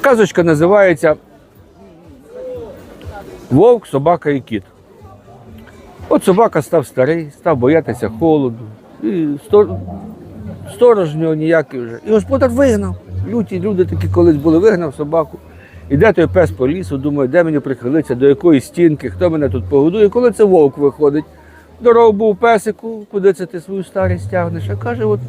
Казочка називається Вовк, собака і кіт. От собака став старий, став боятися холоду. І стор- сторож нього ніякий вже. І господар вигнав. Люті люди такі колись були, вигнав собаку. Іде той пес по лісу, думає, де мені прихилитися, до якої стінки, хто мене тут погодує. Коли це вовк виходить. Здоров був песику, куди це ти свою старість тягнеш? А каже, от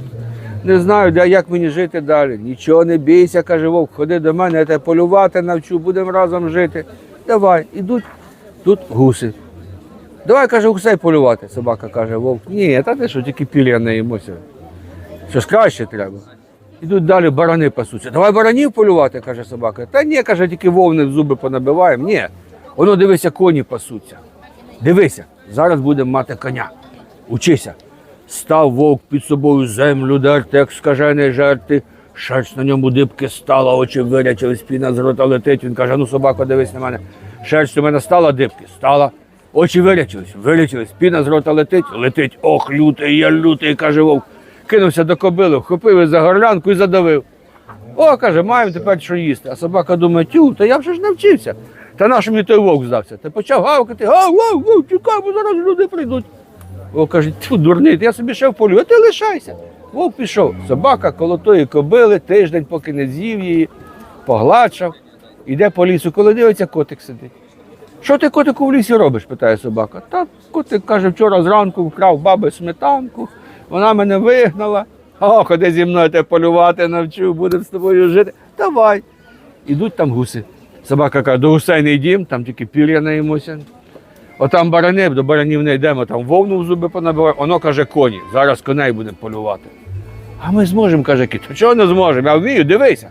не знаю, як мені жити далі. Нічого не бійся, каже вовк, ходи до мене, я тебе полювати навчу, будемо разом жити. Давай, ідуть, тут гуси. Давай, каже, гусей полювати. Собака каже, вовк. Ні, та ти що, тільки пір'я не їмося. Що ж краще треба. Ідуть далі барани пасуться. Давай баранів полювати, каже собака. Та ні, каже, тільки вовни в зуби понабиваємо. Ні. Воно дивися, коні пасуться. Дивися, зараз будемо мати коня. Учися. Став вовк під собою землю дерти, як скажений жерти. Шерсть на ньому дибки стала, очі вирячили, спіна з рота летить. Він каже, ну собако, дивись на мене. Шерсть у мене стала дибки, стала. Очі вирячились, вирячились, спіна з рота летить, летить. Ох, лютий, я лютий, каже вовк. Кинувся до кобили, вхопив її за горлянку і задавив. О, каже, маємо тепер що їсти. А собака думає, тю, та я вже ж навчився. Та наш мені той вовк здався. Та почав гавкати, гав, гав, гав, чекай, бо зараз люди прийдуть. Вовк каже, тьфу, дурний, я собі ще в полю, а ти лишайся. Вовк пішов. Собака коло тої кобили, тиждень, поки не з'їв її, погладшав, іде по лісу, коли дивиться, котик сидить. Що ти котику в лісі робиш? питає собака. Та котик каже, вчора зранку вкрав баби сметанку, вона мене вигнала. О, ходи зі мною тебе полювати навчу, будемо з тобою жити. Давай. Ідуть там гуси. Собака каже, до гусей не йдім, там тільки пір'я наїмося. Отам барани, до баранів не йдемо, там вовну в зуби понабиваємо. Воно каже коні. Зараз коней будемо полювати. А ми зможемо, каже кіт. Чого не зможемо? Я вмію, дивися.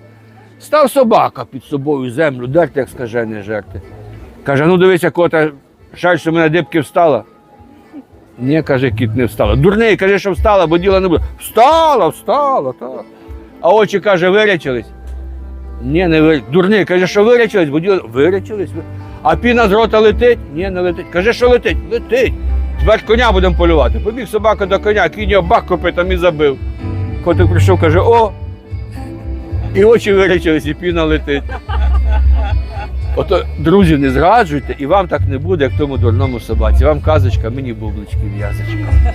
Став собака під собою землю, дерти, як скажений жерти. Каже, ну дивися, кота, шерсть у мене дибки встала. Ні, каже, кіт не встала. Дурний, каже, що встала, бо діла не буде. Встала, встала, так. А очі, каже, вирячились. Ні, не вирячились. Дурний, каже, що вирячились, бо діла вирячились. А піна з рота летить? Ні, не летить. Каже, що летить? Летить. Тепер коня будемо полювати. Побіг собака до коня, кінь його бак копитом і забив. Котик прийшов, каже, о. І очі вирячились, і піна летить. Ото, друзі, не зраджуйте, і вам так не буде, як тому дурному собаці. Вам казочка, мені бублички в'язочка.